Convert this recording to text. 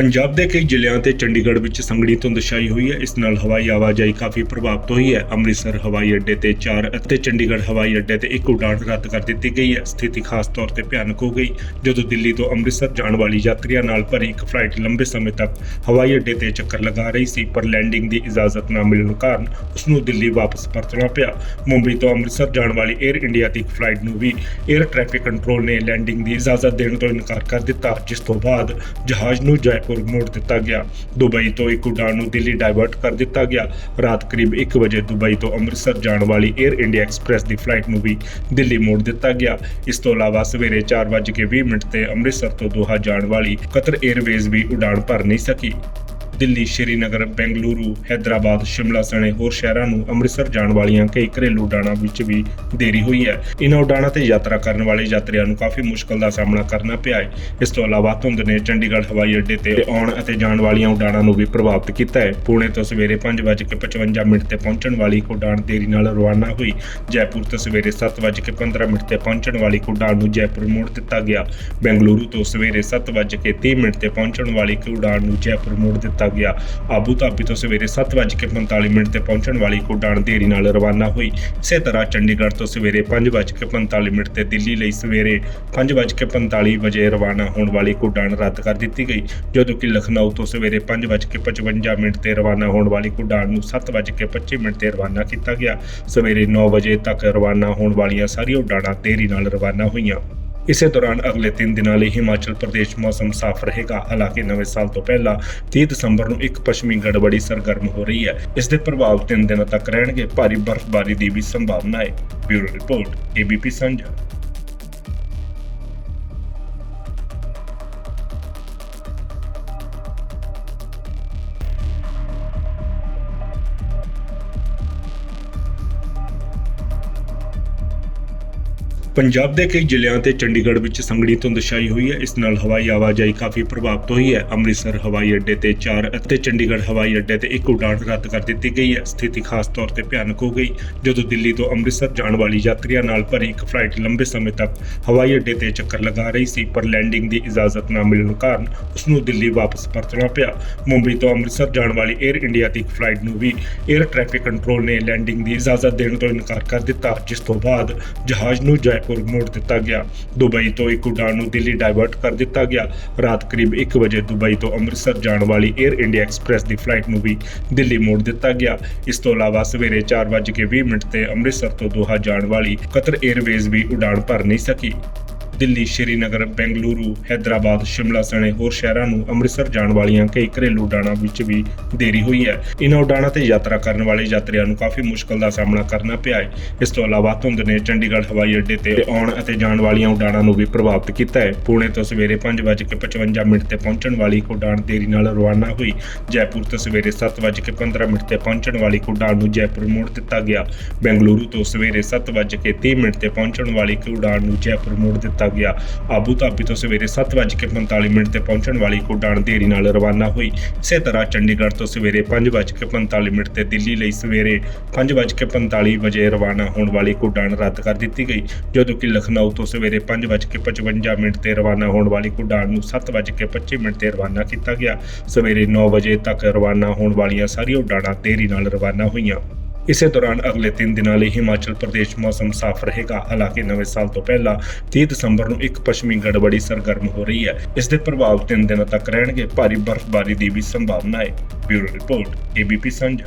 ਪੰਜਾਬ ਦੇ ਕਈ ਜ਼ਿਲ੍ਹਿਆਂ ਤੇ ਚੰਡੀਗੜ੍ਹ ਵਿੱਚ ਸੰਘਣੀ ਧੁੰਦ ਛਾਈ ਹੋਈ ਹੈ। ਇਸ ਨਾਲ ਹਵਾਈ ਆਵਾਜਾਈ ਕਾਫੀ ਪ੍ਰਭਾਵਿਤ ਹੋਈ ਹੈ। ਅੰਮ੍ਰਿਤਸਰ ਹਵਾਈ ਅੱਡੇ ਤੇ 4 ਅਤੇ ਚੰਡੀਗੜ੍ਹ ਹਵਾਈ ਅੱਡੇ ਤੇ ਇੱਕ ਉਡਾਣ ਰੱਦ ਕਰ ਦਿੱਤੀ ਗਈ ਹੈ। ਸਥਿਤੀ ਖਾਸ ਤੌਰ ਤੇ ਭਿਆਨਕ ਹੋ ਗਈ। ਜਦੋਂ ਦਿੱਲੀ ਤੋਂ ਅੰਮ੍ਰਿਤਸਰ ਜਾਣ ਵਾਲੀ ਯਾਤਰੀਆਂ ਨਾਲ ਭਰੀ ਇੱਕ ਫਲਾਈਟ ਲੰਬੇ ਸਮੇਂ ਤੱਕ ਹਵਾਈ ਅੱਡੇ ਤੇ ਚੱਕਰ ਲਗਾ ਰਹੀ ਸੀ, ਪਰ ਲੈਂਡਿੰਗ ਦੀ ਇਜਾਜ਼ਤ ਨਾ ਮਿਲਣ ਕਾਰਨ ਉਸ ਨੂੰ ਦਿੱਲੀ ਵਾਪਸ ਪਰਤਣਾ ਪਿਆ। ਮੁੰਬਈ ਤੋਂ ਅੰਮ੍ਰਿਤਸਰ ਜਾਣ ਵਾਲੀ 에ਅਰ ਇੰਡੀਆ ਦੀ ਇੱਕ ਫਲਾਈਟ ਨੂੰ ਵੀ 에ਅਰ ਟ੍ਰੈਫਿਕ ਕੰਟਰੋਲ ਨੇ ਲੈਂਡਿੰਗ ਦੀ ਇਜਾਜ਼ਤ ਦੇਣ ਤੋਂ ਇਨਕਾਰ ਕਰ ਦਿੱਤਾ। ਜਿਸ ਤੋਂ ਬਾਅਦ ਜਹਾਜ਼ ਨੂੰ ਜੈਪੁਰ ਮੋੜ ਦਿੱਤਾ ਗਿਆ। ਦੁਬਈ ਤੋਂ ਇੱਕ ਉਡਾਣ ਨੂੰ ਦਿੱਲੀ ਡਾਇਵਰਟ ਕਰ ਦਿੱਤਾ ਗਿਆ। ਰਾਤ ਕਰੀਬ 1 ਵਜੇ ਦੁਬਈ ਤੋਂ ਅੰਮ੍ਰਿਤਸਰ ਜਾਣ ਵਾਲੀ 에ਅਰ ਇੰਡੀਆ ਐਕਸਪ੍ਰੈਸ ਦੀ ਫਲਾਈਟ ਨੂੰ ਵੀ ਦਿੱਲੀ ਮੋੜ ਦਿੱਤਾ ਗਿਆ। ਇਸ ਤੋਂ ਇਲਾਵਾ ਸਵੇਰੇ 4:20 ਮਿੰਟ ਤੇ ਅੰਮ੍ਰਿਤਸਰ ਤੋਂ ਦੋਹਾ ਜਾਣ ਵਾਲੀ ਕਤਰ 에ਅਰਵੇਜ਼ ਵੀ ਉਡਾਣ ਭਰ ਨਹੀਂ ਸਕੀ। ਦਿੱਲੀ, ਸ਼੍ਰੀਨਗਰ, ਬੈਂਗਲੁਰੂ, ਹੈਦਰਾਬਾਦ, ਸ਼ਿਮਲਾ ਸਣੇ ਹੋਰ ਸ਼ਹਿਰਾਂ ਨੂੰ ਅੰਮ੍ਰਿਤਸਰ ਜਾਣ ਵਾਲੀਆਂ ਕਈ ਘਰੇਲੂ ਉਡਾਣਾਂ ਵਿੱਚ ਵੀ ਦੇਰੀ ਹੋਈ ਹੈ। ਇਹਨਾਂ ਉਡਾਣਾਂ ਤੇ ਯਾਤਰਾ ਕਰਨ ਵਾਲੇ ਯਾਤਰੀਆਂ ਨੂੰ ਕਾਫੀ ਮੁਸ਼ਕਲ ਦਾ ਸਾਹਮਣਾ ਕਰਨਾ ਪਿਆ ਹੈ। ਇਸ ਤੋਂ ਇਲਾਵਾ ਧੁੰਦ ਨੇ ਚੰਡੀਗੜ੍ਹ, ਹਵਾਈ ਅੱਡੇ ਤੇ ਆਉਣ ਅਤੇ ਜਾਣ ਵਾਲੀਆਂ ਉਡਾਣਾਂ ਨੂੰ ਵੀ ਪ੍ਰਭਾਵਿਤ ਕੀਤਾ ਹੈ। ਪੁਣੇ ਤੋਂ ਸਵੇਰੇ 5:55 ਮਿੰਟ ਤੇ ਪਹੁੰਚਣ ਵਾਲੀ ਇੱਕ ਉਡਾਣ ਦੇਰੀ ਨਾਲ ਰਵਾਨਾ ਹੋਈ। ਜੈਪੁਰ ਤੋਂ ਸਵੇਰੇ 7:15 ਮਿੰਟ ਤੇ ਪਹੁੰਚਣ ਵਾਲੀ ਇੱਕ ਉਡਾਣ ਨੂੰ ਜੈਪੁਰ ਮੋੜ ਦਿੱਤਾ ਗਿਆ। ਬੈਂਗਲੁਰੂ ਤੋਂ ਸਵੇਰੇ 7:30 ਮਿੰਟ ਤੇ ਪਹੁੰਚਣ ਵਾਲੀ ਉਡਾਣ ਨੂੰ ਜੈਪੁਰ ਮੋੜ ਦਿੱਤਾ ਗਿਆ। ਆਬੂ ਧਾਬੀ ਤੋਂ ਸਵੇਰੇ 7:45 ਮਿੰਟ ਤੇ ਪਹੁੰਚਣ ਵਾਲੀ ਇੱਕ ਦੇਰੀ ਨਾਲ ਰਵਾਨਾ ਹੋਈ। ਇਸੇ ਤਰ੍ਹਾਂ ਚੰਡੀਗੜ੍ਹ ਤੋਂ ਸਵੇਰੇ 5:45 ਮਿੰਟ ਤੇ ਦਿੱਲੀ ਲਈ ਸਵੇਰੇ 5:45 ਵਜੇ ਰਵਾਨਾ ਹੋਣ ਵਾਲੀ ਇੱਕ ਰੱਦ ਕਰ ਦਿੱਤੀ ਗਈ, ਜਦੋਂ ਕਿ ਲਖਨਊ ਤੋਂ ਸਵੇਰੇ 5:55 ਮਿੰਟ ਤੇ ਰਵਾਨਾ ਹੋਣ ਵਾਲੀ ਇੱਕ ਉਡਾਣ ਨੂੰ 7:25 ਮਿੰਟ ਤੇ ਰਵਾਨਾ ਕੀਤਾ ਗਿਆ। ਸਵੇਰੇ 9 ਵਜੇ ਤੱਕ ਰਵਾਨਾ ਹੋਣ ਵਾਲੀਆਂ ਸਾਰੀਆਂ ਉਡਾਣਾਂ ਦੇਰੀ ਨਾਲ ਰਵਾਨਾ ਹੋਈਆਂ। ਇਸੇ ਦੌਰਾਨ ਅਗਲੇ 3 ਦਿਨਾਂ ਲਈ ਹਿਮਾਚਲ ਪ੍ਰਦੇਸ਼ ਮੌਸਮ ਸਾਫ਼ ਰਹੇਗਾ। ਹਾਲਾਂਕਿ ਨਵੇਂ ਸਾਲ ਤੋਂ ਪਹਿਲਾਂ 30 ਦਸੰਬਰ ਨੂੰ ਇੱਕ ਪੱਛਮੀ ਗੜਬੜੀ ਸਰਗਰਮ ਹੋ ਰਹੀ ਹੈ। ਇਸ ਦੇ ਪ੍ਰਭਾਵ 3 ਦਿਨਾਂ ਤੱਕ ਰਹਿਣਗੇ। ਭਾਰੀ ਬਰਫ਼ਬਾਰੀ ਦੀ ਵੀ ਸੰਭਾਵਨਾ ਹੈ। ਬਿਊਰੋ ਰਿਪੋਰਟ, ਏਬੀਪੀ ਸਾਂਝਾ ਪੰਜਾਬ ਦੇ ਕਈ ਜ਼ਿਲ੍ਹਿਆਂ ਤੇ ਚੰਡੀਗੜ੍ਹ ਵਿੱਚ ਸੰਘਣੀ ਧੁੰਦ ਛਾਈ ਹੋਈ ਹੈ। ਇਸ ਨਾਲ ਹਵਾਈ ਆਵਾਜਾਈ ਕਾਫੀ ਪ੍ਰਭਾਵਿਤ ਹੋਈ ਹੈ। ਅੰਮ੍ਰਿਤਸਰ ਹਵਾਈ ਅੱਡੇ ਤੇ 4 ਅਤੇ ਚੰਡੀਗੜ੍ਹ ਹਵਾਈ ਅੱਡੇ ਤੇ ਇੱਕ ਉਡਾਣ ਰੱਦ ਕਰ ਦਿੱਤੀ ਗਈ ਹੈ। ਸਥਿਤੀ ਖਾਸ ਤੌਰ ਤੇ ਭਿਆਨਕ ਹੋ ਗਈ। ਜਦੋਂ ਦਿੱਲੀ ਤੋਂ ਅੰਮ੍ਰਿਤਸਰ ਜਾਣ ਵਾਲੀ ਯਾਤਰੀਆਂ ਨਾਲ ਭਰੀ ਇੱਕ ਫਲਾਈਟ ਲੰਬੇ ਸਮੇਂ ਤੱਕ ਹਵਾਈ ਅੱਡੇ ਤੇ ਚੱਕਰ ਲਗਾ ਰਹੀ ਸੀ, ਪਰ ਲੈਂਡਿੰਗ ਦੀ ਇਜਾਜ਼ਤ ਨਾ ਮਿਲਣ ਕਾਰਨ ਉਸ ਨੂੰ ਦਿੱਲੀ ਵਾਪਸ ਪਰਤਣਾ ਪਿਆ। ਮੁੰਬਈ ਤੋਂ ਅੰਮ੍ਰਿਤਸਰ ਜਾਣ ਵਾਲੀ 에ਅਰ ਇੰਡੀਆ ਦੀ ਇੱਕ ਫਲਾਈਟ ਨੂੰ ਵੀ 에ਅਰ ਟ੍ਰੈਫਿਕ ਕੰਟਰੋਲ ਨੇ ਲੈਂਡਿੰਗ ਦੀ ਇਜਾਜ਼ਤ ਦੇਣ ਤੋਂ ਇਨਕਾਰ ਕਰ ਦਿੱਤਾ। ਜਿਸ ਤੋਂ ਬਾਅਦ ਜਹਾਜ਼ ਨੂੰ ਜੈਪੁਰ ਮੋੜ ਦਿੱਤਾ ਗਿਆ। ਦੁਬਈ ਤੋਂ ਇੱਕ ਉਡਾਣ ਨੂੰ ਦਿੱਲੀ ਡਾਇਵਰਟ ਕਰ ਦਿੱਤਾ ਗਿਆ। ਰਾਤ ਕਰੀਬ 1 ਵਜੇ ਦੁਬਈ ਤੋਂ ਅੰਮ੍ਰਿਤਸਰ ਜਾਣ ਵਾਲੀ 에ਅਰ ਇੰਡੀਆ ਐਕਸਪ੍ਰੈਸ ਦੀ ਫਲਾਈਟ ਨੂੰ ਵੀ ਦਿੱਲੀ ਮੋੜ ਦਿੱਤਾ ਗਿਆ। ਇਸ ਤੋਂ ਇਲਾਵਾ ਸਵੇਰੇ 4:20 ਮਿੰਟ ਤੇ ਅੰਮ੍ਰਿਤਸਰ ਤੋਂ ਦੋਹਾ ਜਾਣ ਵਾਲੀ ਕਤਰ 에ਅਰਵੇਜ਼ ਵੀ ਉਡਾਣ ਭਰ ਨਹੀਂ ਸਕੀ। ਦਿੱਲੀ, ਸ਼੍ਰੀਨਗਰ, ਬੈਂਗਲੁਰੂ, ਹੈਦਰਾਬਾਦ, ਸ਼ਿਮਲਾ ਸਣੇ ਹੋਰ ਸ਼ਹਿਰਾਂ ਨੂੰ ਅੰਮ੍ਰਿਤਸਰ ਜਾਣ ਵਾਲੀਆਂ ਕਈ ਘਰੇਲੂ ਉਡਾਣਾਂ ਵਿੱਚ ਵੀ ਦੇਰੀ ਹੋਈ ਹੈ। ਇਹਨਾਂ ਉਡਾਣਾਂ ਤੇ ਯਾਤਰਾ ਕਰਨ ਵਾਲੇ ਯਾਤਰੀਆਂ ਨੂੰ ਕਾਫੀ ਮੁਸ਼ਕਲ ਦਾ ਸਾਹਮਣਾ ਕਰਨਾ ਪਿਆ ਹੈ। ਇਸ ਤੋਂ ਇਲਾਵਾ ਧੁੰਦ ਨੇ ਚੰਡੀਗੜ੍ਹ, ਹਵਾਈ ਅੱਡੇ ਤੇ ਆਉਣ ਅਤੇ ਜਾਣ ਵਾਲੀਆਂ ਉਡਾਣਾਂ ਨੂੰ ਵੀ ਪ੍ਰਭਾਵਿਤ ਕੀਤਾ ਹੈ। ਪੁਣੇ ਤੋਂ ਸਵੇਰੇ 5:55 ਮਿੰਟ ਤੇ ਪਹੁੰਚਣ ਵਾਲੀ ਇੱਕ ਉਡਾਣ ਦੇਰੀ ਨਾਲ ਰਵਾਨਾ ਹੋਈ। ਜੈਪੁਰ ਤੋਂ ਸਵੇਰੇ 7:15 ਮਿੰਟ ਤੇ ਪਹੁੰਚਣ ਵਾਲੀ ਇੱਕ ਉਡਾਣ ਨੂੰ ਜੈਪੁਰ ਮੋੜ ਦਿੱਤਾ ਗਿਆ। ਬੈਂਗਲੁਰੂ ਤੋਂ ਸਵੇਰੇ 7:30 ਮਿੰਟ ਤੇ ਪਹੁੰਚਣ ਵਾਲੀ ਉਡਾਣ ਨੂੰ ਜੈਪੁਰ ਮੋੜ ਦਿੱਤਾ ਗਿਆ। ਆਬੂ ਧਾਬੀ ਤੋਂ ਸਵੇਰੇ 7:45 ਮਿੰਟ ਤੇ ਪਹੁੰਚਣ ਵਾਲੀ ਇੱਕ ਦੇਰੀ ਨਾਲ ਰਵਾਨਾ ਹੋਈ। ਇਸੇ ਤਰ੍ਹਾਂ ਚੰਡੀਗੜ੍ਹ ਤੋਂ ਸਵੇਰੇ 5:45 ਮਿੰਟ ਤੇ ਦਿੱਲੀ ਲਈ ਸਵੇਰੇ 5:45 ਵਜੇ ਰਵਾਨਾ ਹੋਣ ਵਾਲੀ ਇੱਕ ਰੱਦ ਕਰ ਦਿੱਤੀ ਗਈ, ਜਦੋਂ ਕਿ ਲਖਨਊ ਤੋਂ ਸਵੇਰੇ 5:55 ਮਿੰਟ ਤੇ ਰਵਾਨਾ ਹੋਣ ਵਾਲੀ ਇੱਕ ਉਡਾਣ ਨੂੰ 7:25 ਮਿੰਟ ਤੇ ਰਵਾਨਾ ਕੀਤਾ ਗਿਆ। ਸਵੇਰੇ 9 ਵਜੇ ਤੱਕ ਰਵਾਨਾ ਹੋਣ ਵਾਲੀਆਂ ਸਾਰੀਆਂ ਉਡਾਣਾਂ ਦੇਰੀ ਨਾਲ ਰਵਾਨਾ ਹੋਈਆਂ। ਇਸੇ ਦੌਰਾਨ ਅਗਲੇ 3 ਦਿਨਾਂ ਲਈ ਹਿਮਾਚਲ ਪ੍ਰਦੇਸ਼ ਮੌਸਮ ਸਾਫ਼ ਰਹੇਗਾ। ਹਾਲਾਂਕਿ ਨਵੇਂ ਸਾਲ ਤੋਂ ਪਹਿਲਾਂ 30 ਦਸੰਬਰ ਨੂੰ ਇੱਕ ਪੱਛਮੀ ਗੜਬੜੀ ਸਰਗਰਮ ਹੋ ਰਹੀ ਹੈ। ਇਸ ਦੇ ਪ੍ਰਭਾਵ 3 ਦਿਨਾਂ ਤੱਕ ਰਹਿਣਗੇ। ਭਾਰੀ ਬਰਫ਼ਬਾਰੀ ਦੀ ਵੀ ਸੰਭਾਵਨਾ ਹੈ। ਬਿਊਰੋ ਰਿਪੋਰਟ, ਏਬੀਪੀ ਸਾਂਝਾ